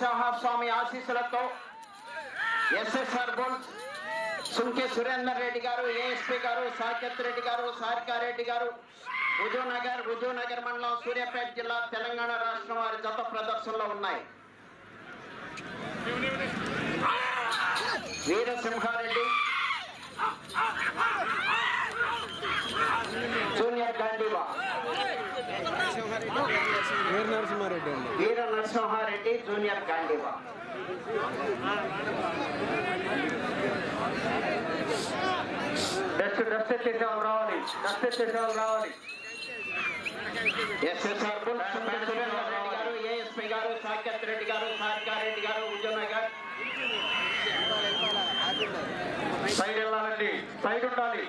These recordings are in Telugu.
లక్ష్మీ ఆశీస్సులతో ఎస్ఎస్ఆర్ బోల్స్ సుంకే సురేందర్ రెడ్డి గారు ఏఎస్పీ గారు సాకేత్ రెడ్డి గారు సారికారెడ్డి గారు హుజూనగర్ హుజూనగర్ మండలం సూర్యాపేట జిల్లా తెలంగాణ రాష్ట్రం వారి జత ప్రదర్శనలో ఉన్నాయి వీరసింహారెడ్డి జూనియర్ గాంధీవా వీర నరసింహారెడ్డి అండి Veera Narasimhareddy junior Gandiva dust dust ఎత్తేసాం రావాలి డస్ట్ ఎత్తేసాం రావాలి ఎస్ఎస్ఆర్ రెడ్డి గారు ఏఎస్పీ గారు సాకేత్ రెడ్డి గారు సారికారెడ్డి గారు హుజూర్నగర్ సైడ్ వెళ్ళాలండి సైడ్ ఉండాలి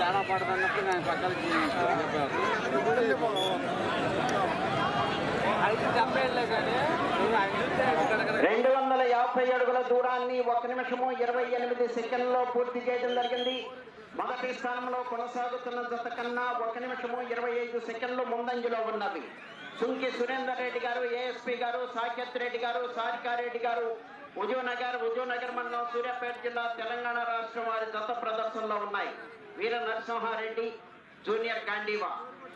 చాలా పడుతున్నప్పుడు నేను పక్కలకి అయితే చెప్పేయలే కానీ ఆయన చూస్తే ఇక్కడ రెండు వందల యాభై అడుగుల దూరాన్ని ఒక నిమిషము ఇరవై ఎనిమిది సెకండ్లో పూర్తి చేయడం జరిగింది. మొదటి స్థానంలో కొనసాగుతున్న జత కన్నా ఒక నిమిషము ఇరవై ఐదు సెకండ్లు ముందంజలో ఉన్నది. సుంకి సురేందర్ రెడ్డి గారు ఏఎస్పీ గారు సాకేత్ రెడ్డి గారు సారికారెడ్డి గారు హుజూర్నగర్ హుజూర్నగర్ మండలం సూర్యాపేట జిల్లా తెలంగాణ రాష్ట్రం వారి దత్త ప్రదర్శనలో ఉన్నాయి. వీర నరసింహారెడ్డి జూనియర్ గాంధీవా.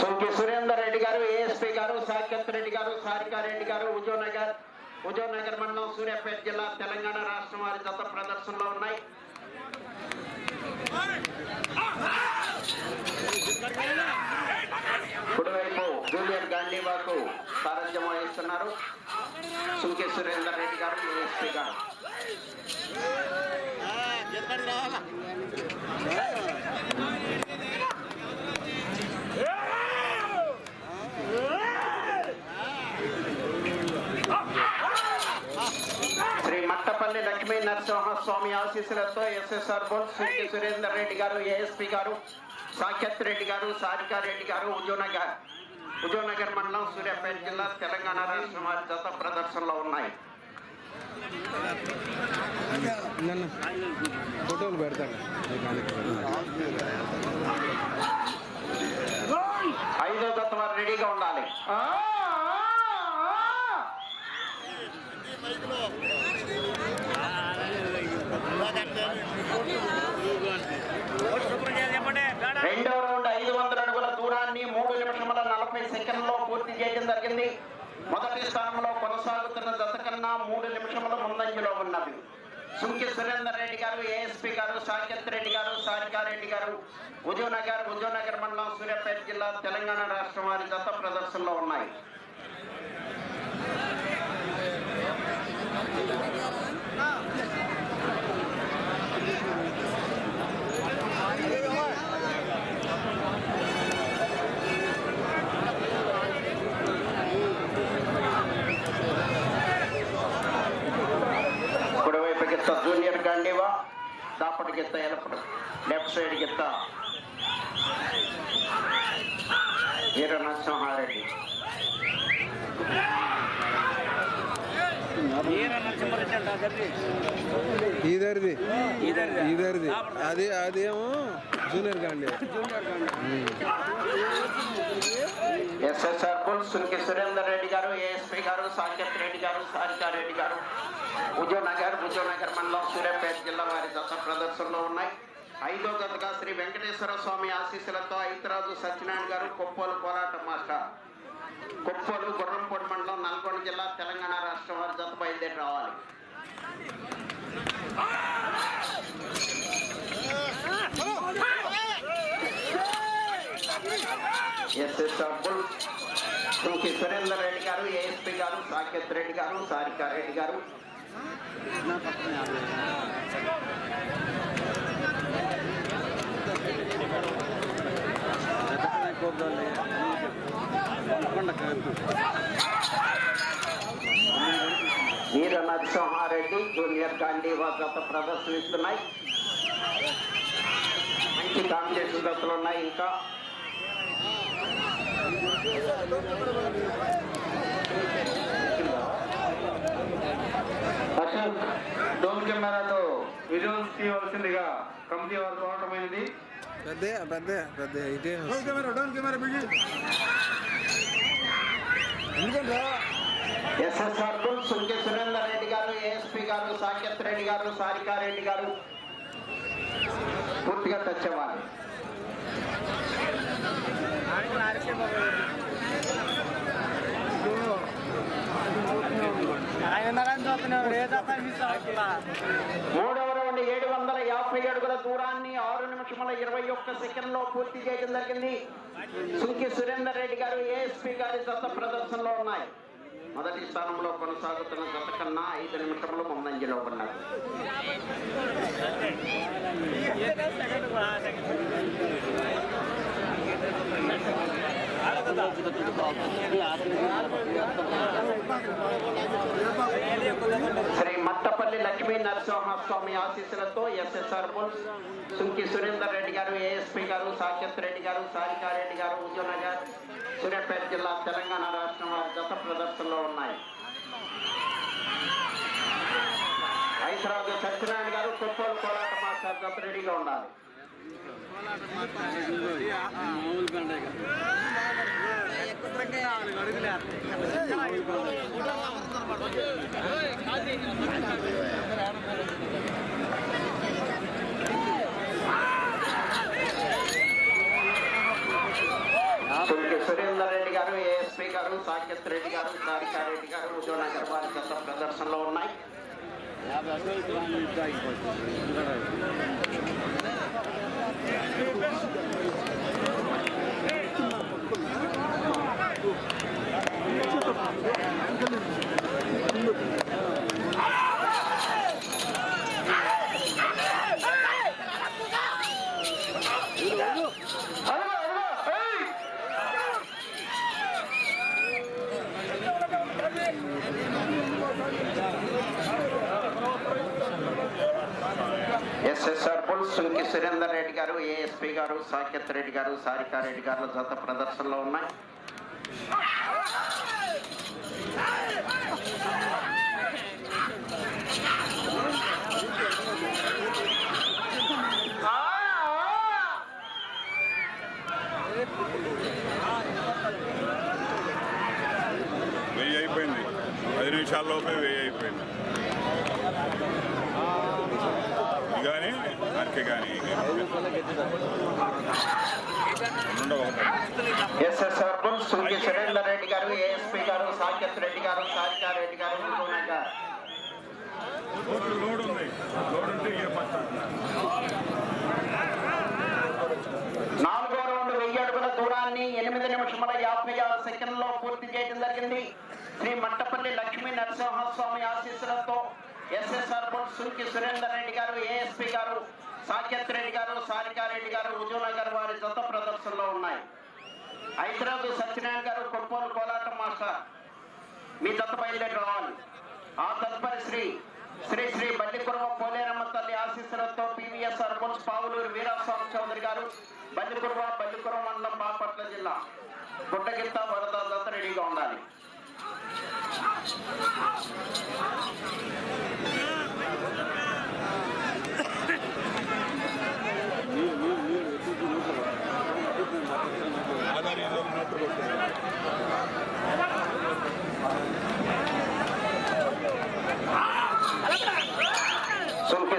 సొంకి సురేందర్ రెడ్డి గారు ఏఎస్పీ గారు సాకేత్ రెడ్డి గారు సారికారెడ్డి గారు హుజూర్నగర్ హుజూర్నగర్ మండలం సూర్యాపేట జిల్లా తెలంగాణ రాష్ట్రం వారి జత ప్రదర్శనలో ఉన్నాయి. కుడివైపు జూనియర్ గాంధీవాకు సారథ్యం వహిస్తున్నారు. సుంకే సురేందర్ రెడ్డి గారు ఏఎస్పీ గారు. శ్రీ మట్టపల్లి లక్ష్మీ నరసింహస్వామి ఆశీస్సులతో SSR bull Sunki Surender Reddy garu ASP garu Saketh Reddy గారు సారికా రెడ్డి గారు హుజూర్నగర్ హుజూర్నగర్ మండలం సూర్యాపేట జిల్లా తెలంగాణ రాష్ట్రం వారి జత ప్రదర్శనలో ఉన్నాయి. ఫోటోలు పెడతాను. ఐదో జత వారు రెడీగా ఉండాలి ఆ, ఆ, ఆ. రెండో రౌండ్ ఐదు వందల అడుగుల దూరాన్ని మూడు నిమిషముల నలభై సెకండ్లో పూర్తి చేయడం జరిగింది. మొదటి స్థానంలో కొనసాగుతున్న దశ కన్నా మూడు నిమిషముల ముందంజలో ఉన్నది. సుంకి సురేందర్ రెడ్డి గారు ఏఎస్పీ గారు సాకేత్ రెడ్డి గారు సారికారెడ్డి గారు ఉదయనగర్ హుజూర్నగర్ మండలం సూర్యాపేట జిల్లా తెలంగాణ రాష్ట్రం వారి జత ప్రదర్శనలో ఉన్నాయి కుడివైపు గిత్త జూనియర్ గాంధీవా ఎలపడు లెఫ్ట్ సైడ్ గిత్త వీర నరసింహారెడ్డి ఈదరిది. ఈదరిది. అది అదేమో junior Gandi SSR bull Suniki Surender Reddy garu ASP garu Saketh Reddy గారు సారికా రెడ్డి గారు. హుజూర్నగర్ హుజూర్నగర్ మండలం సూర్యాపేట జిల్లా వారి దశ ప్రదర్శనలో ఉన్నాయి. ఐదో గతగా శ్రీ వెంకటేశ్వర స్వామి ఆశీస్సులతో ఐతరాజు సత్యనారాయణ గారు కొప్పోలు పోరాట మాస్టర్. కొప్పోలు గుర్రంపూడి మండలం నల్గొండ జిల్లా తెలంగాణ రాష్ట్రం వారి జత బయలుదేరి రావాలి. SSR bull Sunki Surender Reddy garu ASP garu Saketh Reddy గారు సారికా రెడ్డి గారు వీర నరసింహారెడ్డి జూనియర్ గాంధీ వద్ద ప్రదర్శనిస్తున్నాయి. మంచి కాంపిటీషన్ దశలు ఉన్నాయి ఇంకా. అశోక్ డోమ్ కెమెరాతో విజువల్స్ తీయవలసిందిగా కమిటీ వారు కోరటమైనది. పెద్ద పెద్ద పెద్ద ఇటే ఎస్ఎస్ఆర్ కుల్ సుంకి సురేందర్ రెడ్డి గారు ఏఎస్పీ గారు సాకేత్ రెడ్డి గారు సారికా రెడ్డి గారు. పూర్తిగా తెచ్చేవారు మూడవ రౌండ్ ఏడు వందల యాభై అడుగుల దూరాన్ని ఆరు నిమిషముల ఇరవై ఒక్క సెకండ్లో పూర్తి చేయడం జరిగింది. సుంకి సురేందర్ రెడ్డి గారు ఏఎస్పీ గారి జత ప్రదర్శనలో ఉన్నాయి. మొదటి స్థానంలో కొనసాగుతున్న జత కన్నా ఐదు నిమిషములు ముందంజలో ఉన్నారు. శ్రీ మత్తపల్లి లక్ష్మీ నరసింహస్వామి ఆశీస్సులతో SSR bulls Sunki Surender Reddy garu ASP garu Saketh Reddy garu Sarikareddy గారు ఉద్యోనగర్ సూర్యాపేట జిల్లా తెలంగాణ రాష్ట్రం వారి ప్రదర్శనలో ఉన్నాయి. హైదరాబాద్ సత్యనారాయణ గారు కొత్తోలు కోలాట మాస్టర్ గత రెడీగా ఉండాలి. సుంకి రెడ్డి గారు ఏఎస్పీ గారు సాకేత్ రెడ్డి గారు సారికారెడ్డి గారు ఉద్యోనగర్ వారి ప్రదర్శనలో ఉన్నాయి. Thank you. గారు ఏఎస్పీ గారు సాకేత్ రెడ్డి గారు సారికారెడ్డి గారు జత ప్రదర్శనలో ఉన్నాయి. వెయ్యి అయిపోయింది. పది నిమిషాల్లోపే వెయ్యి అయిపోయింది ఇది కానీ ఆర్కే కానీ SSR bulls Sunki Surender Reddy garu ASP garu Saketh Reddy garu Sarikareddy గారు ఉద్యోనగర్ లోడ్ ఉంది. లోడ్ ఉంటే నాలుగో రౌండ్ వెయ్యి అడుగుల దూరాన్ని ఎనిమిది నిమిషముల యాభై ఆరు సెకండ్లో పూర్తి చేయడం జరిగింది. శ్రీ మట్టపల్లి లక్ష్మీ నరసింహస్వామి ఆశీస్సులతో SSR board Sunki Surender Reddy garu ASP garu Saketh Reddy garu Sarikareddy గారు ఉజయనగర్ వారి జత ప్రదర్శనలో ఉన్నాయి. హైదరాబాద్ సత్యనారాయణ గారు కొప్పోలు కోలాట మాస్టర్. మీ జత బయలుదేరి రావాలి ఆ తదుపరి శ్రీ శ్రీ శ్రీ బల్లికురవ పోలేరమ్మ తల్లి ఆశీస్సులతో పివిఎస్ అర్బన్స్ పావులూరు వీరాస్వామి చౌదరి గారు బల్లికురవ బల్లికురవ మండలం బాపట్ల జిల్లా. గుడ్డగిత్త వరద జత రెడీగా ఉండాలి. ఏదో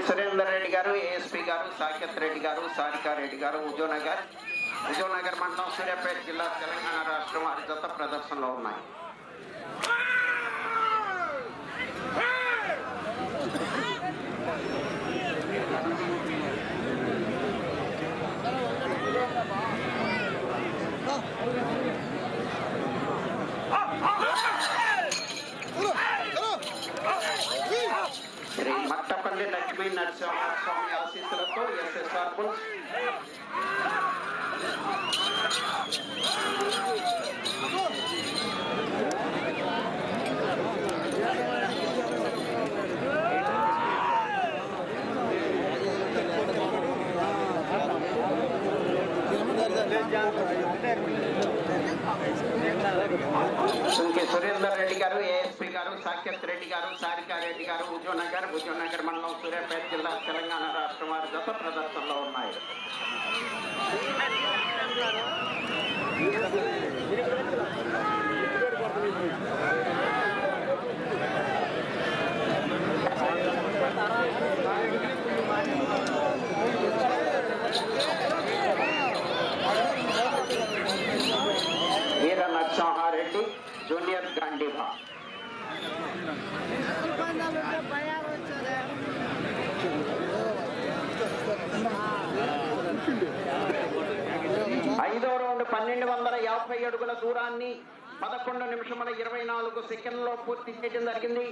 సురేందర్ రెడ్డి గారు ఏఎస్పీ గారు సాకేత్ రెడ్డి గారు సారికా రెడ్డి గారు ఉజయనగర్ విజయనగర్ మండలం సూర్యాపేట జిల్లా తెలంగాణ రాష్ట్రం వారి జత ప్రదర్శనలో ఉన్నాయి. మట్టపల్లి లక్ష్మీ నరసింహ స్వామి ఆశీస్సులతో SSR bulls Sunki Surender Reddy garu ASP garu Saketh Reddy గారు సారికా రెడ్డి గారు హుజూర్నగర్ హుజూర్నగర్ మండలం సూర్యాపేట జిల్లా తెలంగాణ రాష్ట్రం వారి జత ప్రదర్శనలో ఉన్నాయి. వీర నరసింహారెడ్డి జూనియర్ గాంధీభా ఐదో రౌండ్ పన్నెండు వందల యాభై అడుగుల దూరాన్ని పదకొండు నిమిషముల ఇరవై నాలుగు సెకండ్లో పూర్తి చేయడం జరిగింది.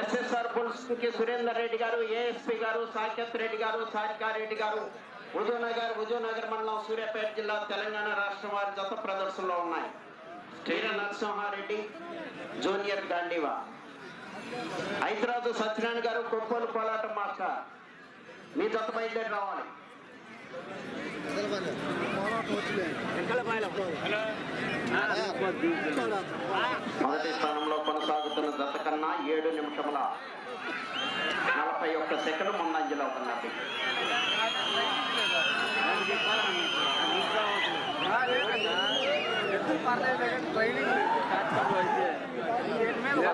ఎస్ఎస్ఆర్ బుల్స్కి సురేందర్ రెడ్డి గారు ఏఎస్పీ గారు సాకేత్ రెడ్డి గారు సారికారెడ్డి గారు హుజూర్నగర్ హుజూర్నగర్ మండలం సూర్యాపేట జిల్లా తెలంగాణ రాష్ట్రం వారి జత ప్రదర్శనలో ఉన్నాయి. శ్రీర నరసింహారెడ్డి జూనియర్ గాంధీవా. హైదరాబాద్ సత్యనారాయణ గారు కొప్పలు కోలాట మాస్టర్. మీ జత బయలుదేరి రావాలి. మొదటి స్థానంలో కొనసాగుతున్న జత కన్నా ఏడు నిమిషముల నలభై ఒక్క సెకండ్ ముందంజలో ఉన్నది.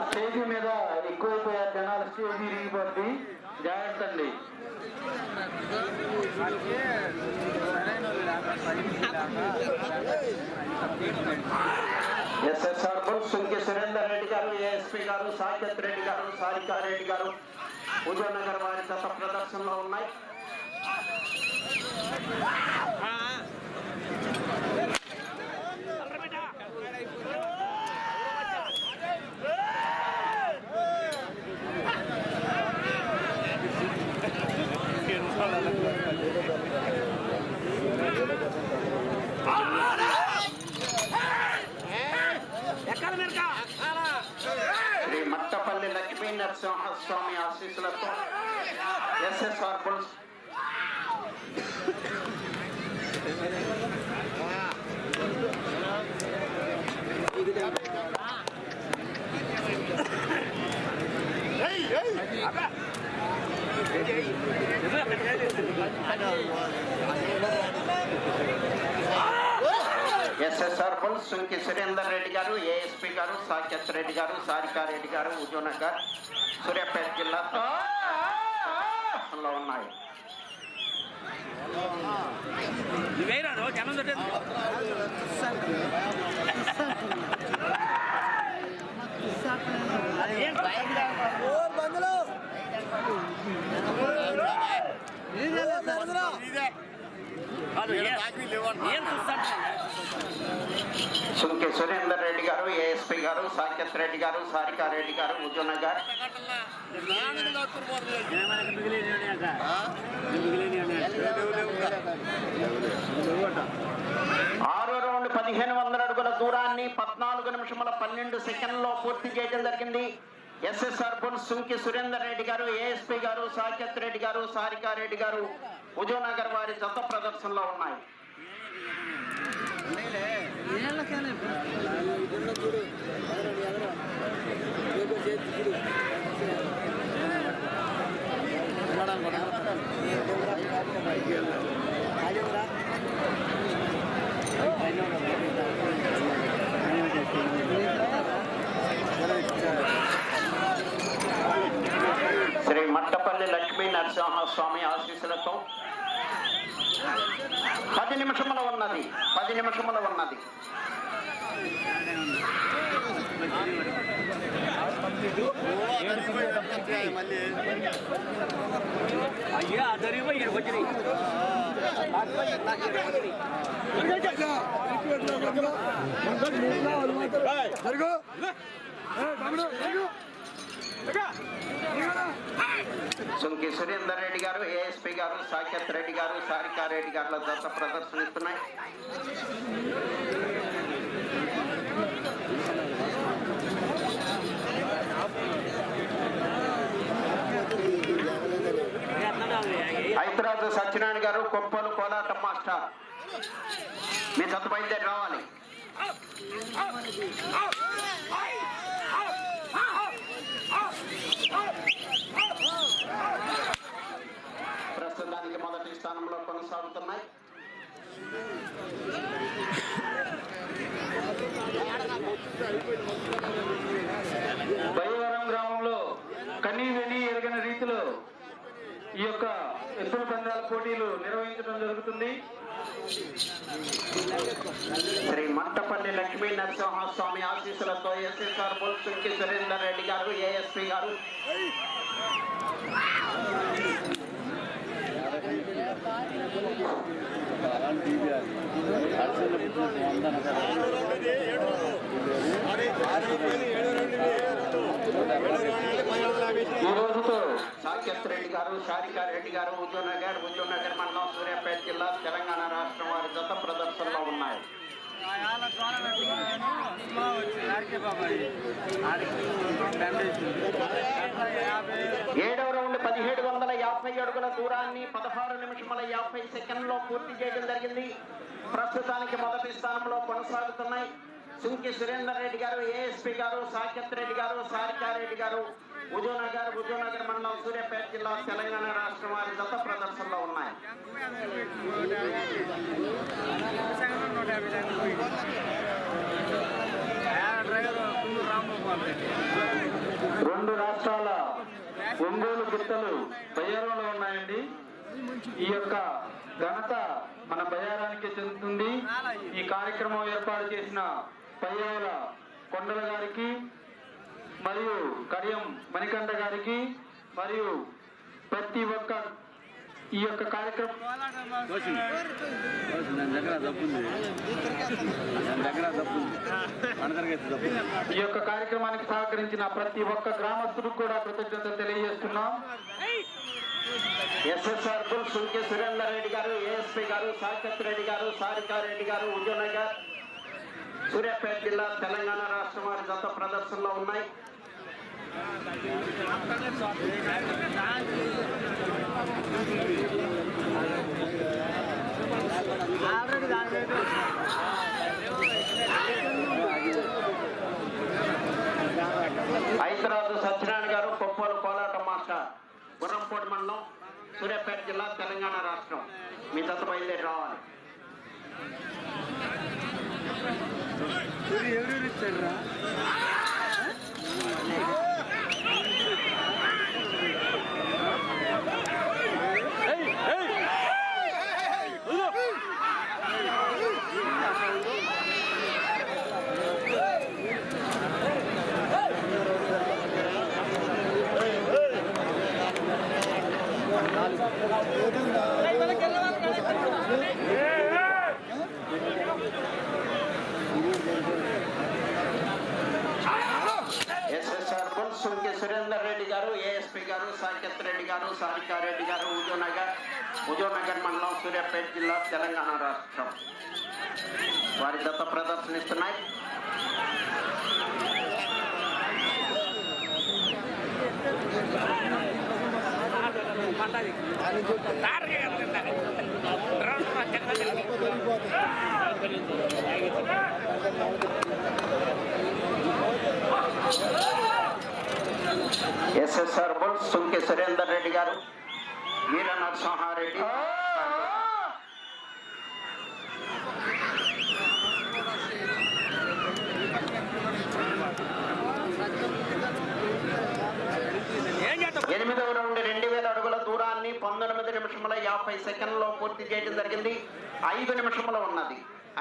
స్టేజ్ మీద ఎక్కువైపోయారు జనాలు స్టేజ్ విరిగిపోతుంది జాగ్రత్త అండి SSR bull Sunki Surender Reddy garu ASP garu Saketh Reddy గారు సారికా రెడ్డి గారు హుజూర్నగర్ వారి జత ప్రదర్శనలో ఉన్నాయి శ్రీ మట్టపల్లి లక్ష్మీ నరసింహస్వామి ఆశీస్సులతో SSR bulls SSR bulls Sunki Surender Reddy garu ASP garu Saketh Reddy గారు సారికా రెడ్డి గారు ఉజునగర్ సూర్యాపేట జిల్లా లో ఉన్నాయి. సుంకి సురేందర్ రెడ్డి గారు ఏఎస్పీ గారు సాకేత్ రెడ్డి గారు సారికా రెడ్డి గారు హుజూర్నగర్ ఆరో రౌండ్ పదిహేను వందల అడుగుల దూరాన్ని పద్నాలుగు నిమిషముల పన్నెండు సెకండ్లో పూర్తి చేయడం జరిగింది. SSR bull Sunki Surender Reddy garu ASP garu Saketh Reddy గారు సారికా రెడ్డి గారు. హుజూర్నగర్ వారి చెత్త ప్రదర్శనలో ఉన్నాయి. శ్రీ మట్టపల్లి లక్ష్మీ నరసింహస్వామి ఆశీస్సులతో. పది నిమిషముల ఉన్నది పది నిమిషముల ఉన్నది. అయ్యా వచ్చినాయి సుంకి సురేందర్ రెడ్డి గారు ఏఎస్పీ గారు సాకేత్ రెడ్డి గారు సారికారెడ్డి గారుల దత్త ప్రదర్శనిస్తున్నాయి. హైదరాబాద్ సత్యనారాయణ గారు కొప్పలు కోలాట మాస్టర్. మీ జత బయలుదేరి రావాలి ప్రస్తుతానికి మొదటి స్థానంలో కొనసాగుతున్నాయి. భయవరం గ్రామంలో కనీ వెని ఎరగని రీతిలో ఈ యొక్క ఎత్తుల పందాల పోటీలు నిర్వహించడం జరుగుతుంది. శ్రీ మట్టపల్లి లక్ష్మీ నరసింహస్వామి ఆశీస్సులతో ఎస్ఎస్ఆర్ బొల్సుంకి సురేందర్ రెడ్డి గారు ఏఎస్పీ గారు. ఈ రోజుతో సాకేత్ రెడ్డి గారు షారికా రెడ్డి గారు హుజూర్నగర్ హుజూర్నగర్ మండలం సూర్యాపేట జిల్లా తెలంగాణ రాష్ట్రం వారి జత ప్రదర్శనలో ఉన్నాయి. ఏడవ రౌండ్ పదిహేడు వందల యాభై అడుగుల దూరాన్ని పదహారు నిమిషముల యాభై సెకండ్లో పూర్తి చేయడం జరిగింది. ప్రస్తుతానికి మొదటి స్థానంలో కొనసాగుతున్నాయి. సుంకి సురేందర్ రెడ్డి గారు ఏఎస్పీ గారు సాకేత్ రెడ్డి గారు సారికారెడ్డి గారు హుజూర్నగర్ హుజూర్నగర్ మండలం సూర్యాపేట జిల్లా తెలంగాణ రాష్ట్రం వారి దత్త ప్రదర్శనలో ఉన్నాయి. రెండు రాష్ట్రాల ఒంగోలు గిత్తలు బయ్యారంలో ఉన్నాయండి. ఈ యొక్క ఘనత మన బయ్యారానికి చెందుతుంది. ఈ కార్యక్రమం ఏర్పాటు చేసిన పయ్యావుల కొండల గారికి మరియు కడియం మణికంఠ గారికి మరియు ప్రతి ఒక్క ఈ యొక్క కార్యక్రమం ఈ యొక్క కార్యక్రమానికి సహకరించిన ప్రతి ఒక్క గ్రామస్తుడికి కూడా కృతజ్ఞతలు తెలియజేస్తున్నాం. SSR bull Sunki Surender Reddy garu ASP garu Saketh Reddy garu Sarikareddy garu Huzurnagar Suryapet జిల్లా తెలంగాణ రాష్ట్రం వారి జత ప్రదర్శనలో ఉన్నాయి. హైదరాబాద్ సత్యనారాయణ గారు కొప్పలు కోలాట మాస్టర్ గుర్రంపూడి మండలం సూర్యాపేట జిల్లా తెలంగాణ రాష్ట్రం. మీ జత బయలుదేరి రావాలి. ఎవరు ఇచ్చారా SSR bull Sunki Surender Reddy garu ASP garu Saketh Reddy garu Sarikareddy garu Huzurnagar Huzurnagar మండలం సూర్యాపేట జిల్లా తెలంగాణ రాష్ట్రం వారి దత్త ప్రదర్శనిస్తున్నాయి ఎస్ఎస్ఆర్ బుల్ సుంకి సురేందర్ రెడ్డి గారు వీర నరసింహారెడ్డి ఎనిమిదవ రౌండ్ రెండు వేల అడుగుల దూరాన్ని పంతొమ్మిది నిమిషముల యాభై సెకండ్లో పూర్తి చేయడం జరిగింది. ఐదు నిమిషముల ఉన్నది.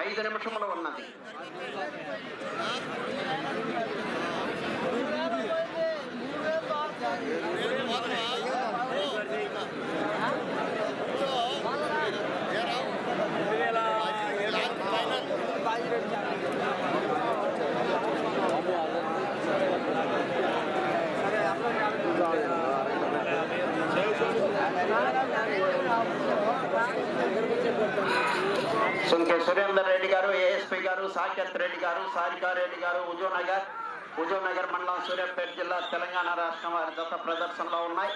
ఐదు నిమిషముల ఉన్నది. సుంకే సురేందర్ రెడ్డి గారు ఏఎస్పీ గారు సాకేత్ రెడ్డి గారు సారికా రెడ్డి గారు హుజూర్ నగర్ హుజూర్ నగర్ మండలం సూర్యాపేట జిల్లా తెలంగాణ రాష్ట్రం వారి జత ప్రదర్శనలో ఉన్నాయి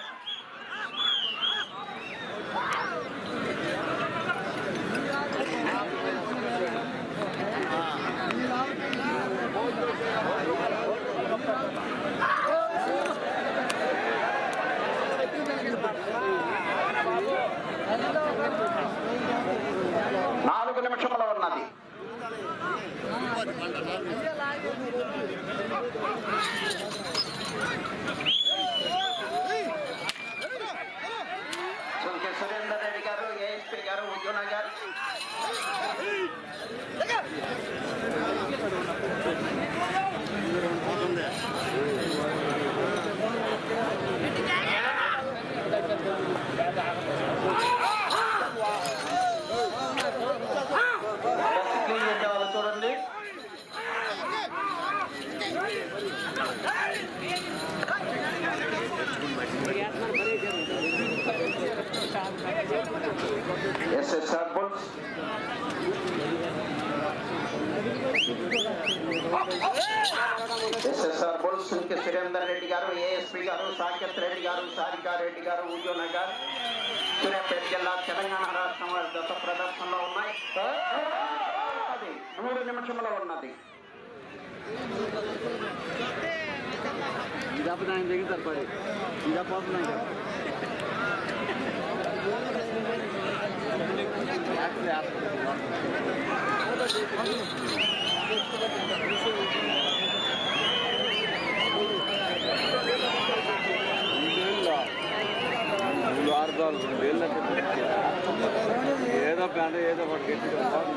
నాలుగు నిమిషముల ఉన్నది సుంకే సురేందర్ రెడ్డి గారు ఏఎస్పీ గారు హుజూర్ నగర్ బస్సు క్లీన్ చేసే వాళ్ళు చూడండి SSR bulls SSR bulls Sunki Surender Reddy garu ASP garu Saketh Reddy గారు సారికా రెడ్డి గారు హుజూర్ నగర్ సూర్యాపేట జిల్లా తెలంగాణ రాష్ట్రం వారి దశ ప్రదర్శనలో ఉన్నాయి అది మూడు నిమిషంలో ఉన్నది ఇదప్పుడు ఆయన కాదు రెండు ఇదప్పుడు రెండు ఏదో ప్యాంట్ ఏదో ఒకటి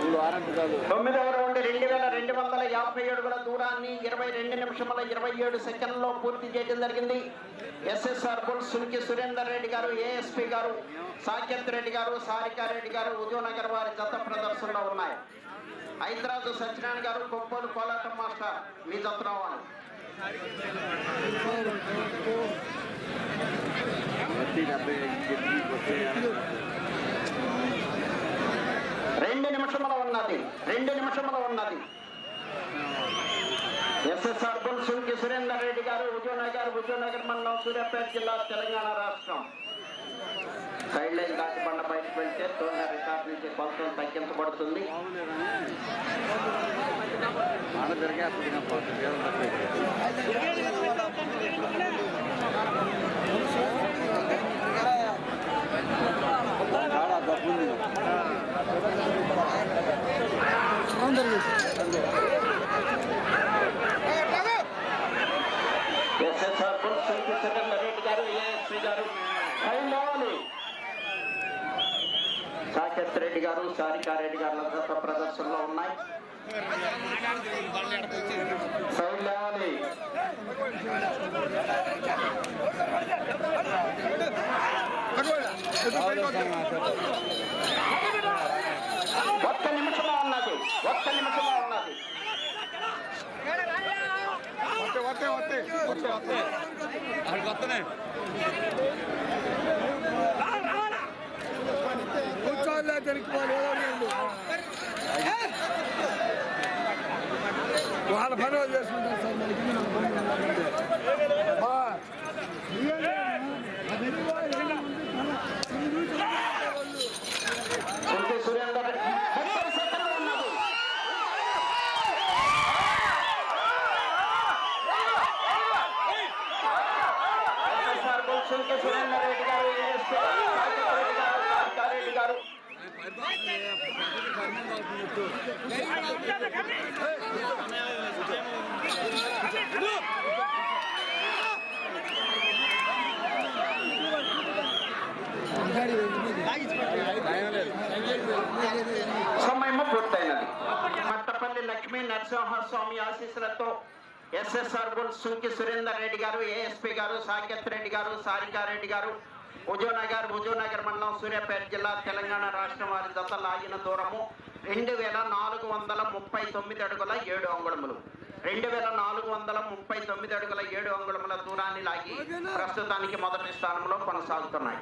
మూడు ఆరంట కాదు తొమ్మిదవ రౌండ్ రెండు వేల రెండు వందల యాభై అడుగుల దూరాన్ని ఇరవై రెండు నిమిషముల ఇరవై ఏడు సెకండ్లో పూర్తి చేయడం జరిగింది. SSR bull Suniki Surender Reddy garu ASP garu Saketh Reddy గారు సారికా రెడ్డి గారు ఉదయనగర్ వారి జత ప్రదర్శనలో ఉన్నాయి. హైదరాబాద్ సత్యనారాయణ గారు కొప్పలు కోలాటం మాస్టర్ మీ జత రావాలి. రెండు నిమిషముల ఉన్నది రెండు నిమిషముల ఉన్నది. ఎస్ఎస్ఆర్ బుల్సుంకి సురేందర్ రెడ్డి గారు విజయనగర్ విజయనగర్ మండలం సూర్యాపేట జిల్లా తెలంగాణ రాష్ట్రం. సైడ్ లైన్ దాటి బండ బయటకు వెళ్తే తొందర రికార్డు నుంచి కొలతలు తగ్గించబడుతుంది జరిగేస్తుంది డబ్బుంది SSR bull Sunki Surender Reddy garu ASP garu side లేవాలి సాకేత్ రెడ్డి గారు సారికారెడ్డి గారు ప్రదర్శనలో ఉన్నాయి. సైడ్ ఒక్క నిమిషంలో ఉన్నది ఒక్క నిమిషంలో ఉన్నది కూర్చోలే వాళ్ళ పని వాళ్ళు చేసుకుంటారు సార్ మనకి మన పని మనకంటే. బా. సుంకి సురేందర్ రెడ్డి ముప్పై సెకండ్లు ఉన్నది వైఎస్ఆర్ బుల్ సుంకి సురేందర్ రెడ్డి గారు రెడ్డి గారు సమయం పూర్తయినది. మట్టపల్లి లక్ష్మీ నరసింహస్వామి ఆశీస్సులతో SSR bull Sunki Surender Reddy garu ASP garu Saketh Reddy garu Sarikareddy garu Huzurnagar Huzurnagar మండలం సూర్యాపేట జిల్లా తెలంగాణ రాష్ట్రం వారి జత లాగిన దూరము రెండు వేల నాలుగు వందల ముప్పై తొమ్మిది అడుగుల ఏడు అంగుళములు. రెండు వేల నాలుగు వందల ముప్పై తొమ్మిది అడుగుల ఏడు అంగుళముల దూరాన్ని లాగి ప్రస్తుతానికి మొదటి స్థానంలో కొనసాగుతున్నాయి.